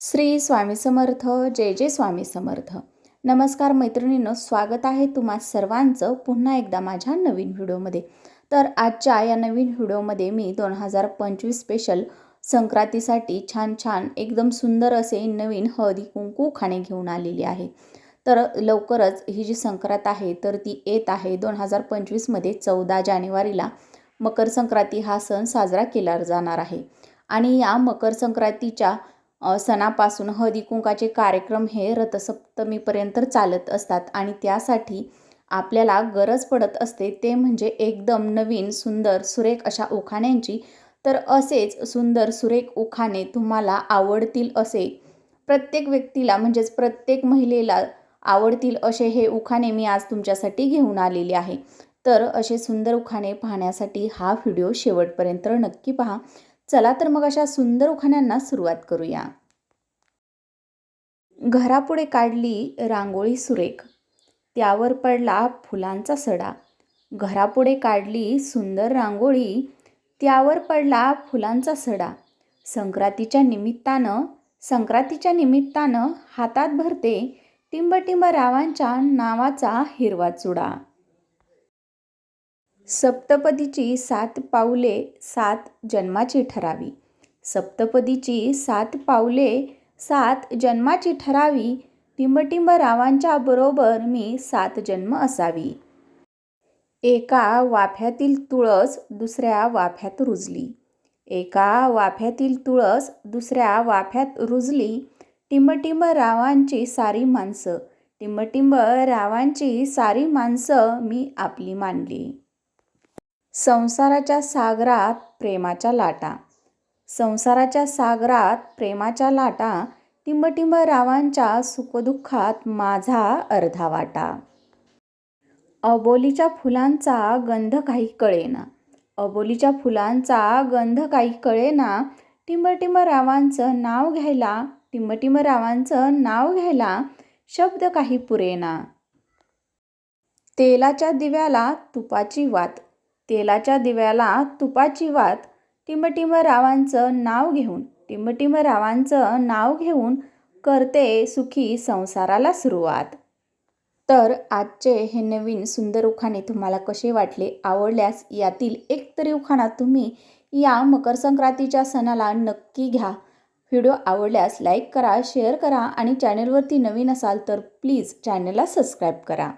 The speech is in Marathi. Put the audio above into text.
श्री स्वामी समर्थ जय जय स्वामी समर्थ. नमस्कार मैत्रिणींनो स्वागत आहे तुम्हा सर्वांचं पुन्हा एकदा माझ्या नवीन व्हिडिओमध्ये. तर आजच्या या नवीन व्हिडिओमध्ये मी दोन हजार पंचवीस स्पेशल संक्रांतीसाठी छान छान एकदम सुंदर असे नवीन हळदी कुंकू खाणे घेऊन आलेली आहे. तर लवकरच ही जी संक्रांत आहे तर ती येत आहे दोन हजार पंचवीसमध्ये चौदा जानेवारीला. मकर संक्रांती हा सण साजरा केला जाणार आहे. आणि या मकर संक्रांतीच्या सणापासून हळदी कुंकाचे कार्यक्रम हे रथसप्तमीपर्यंत चालत असतात आणि त्यासाठी आपल्याला गरज पडत असते ते म्हणजे एकदम नवीन सुंदर सुरेख अशा उखाण्यांची तर असेच सुंदर सुरेख उखाणे तुम्हाला आवडतील असे. प्रत्येक व्यक्तीला म्हणजेच प्रत्येक महिलेला आवडतील असे हे उखाणे मी आज तुमच्यासाठी घेऊन आलेले आहे. तर असे सुंदर उखाणे पाहण्यासाठी हा व्हिडिओ शेवटपर्यंत नक्की पहा. चला तर मग अशा सुंदर उखाण्यांना सुरुवात करूया. घरापुढे काढली रांगोळी सुरेख. त्यावर पडला फुलांचा सडा. घरापुढे काढली सुंदर रांगोळी. त्यावर पडला फुलांचा सडा. संक्रांतीच्या निमित्तानं संक्रांतीच्या निमित्तानं हातात भरते टिंबटिंब रावांच्या नावाचा हिरवा चुडा. सप्तपदीची सात पाऊले सात जन्माची ठरावी. सप्तपदीची सात पावले सात जन्माची ठरावी टिंबटिंब रावांच्या बरोबर मी सात जन्म असावी. एका वाफ्यातील तुळस दुसऱ्या वाफ्यात रुजली. एका वाफ्यातील तुळस दुसऱ्या वाफ्यात रुजली. टिंबटिंब रावांची सारी माणसं टिंबटिंब रावांची सारी माणसं मी आपली मानली. संसाराच्या सागरात प्रेमाच्या लाटा. संसाराच्या सागरात प्रेमाच्या लाटा टिंबटिंब रावांच्या सुखदुःखात माझा अर्धा वाटा. अबोलीच्या फुलांचा गंध काही कळेना. अबोलीच्या फुलांचा गंध काही कळेना. टिंबटिंब रावांचं नाव घ्यायला टिंबटिंब रावांचं नाव घ्यायला शब्द काही पुरेना. तेलाच्या दिव्याला तुपाची वात. तेलाच्या दिव्याला तुपाची वात टिंबटिंब रावांचं नाव घेऊन टिंबटिंब रावांचं नाव घेऊन करते सुखी संसाराला सुरुवात. तर आजचे हे नवीन सुंदर उखाणे तुम्हाला कसे वाटले आवडल्यास यातील एक तरी उखाणा तुम्ही या मकर संक्रांतीच्या सणाला नक्की घ्या. व्हिडिओ आवडल्यास लाईक करा शेअर करा आणि चॅनलवरती नवीन असाल तर प्लीज चॅनलला सबस्क्राईब करा.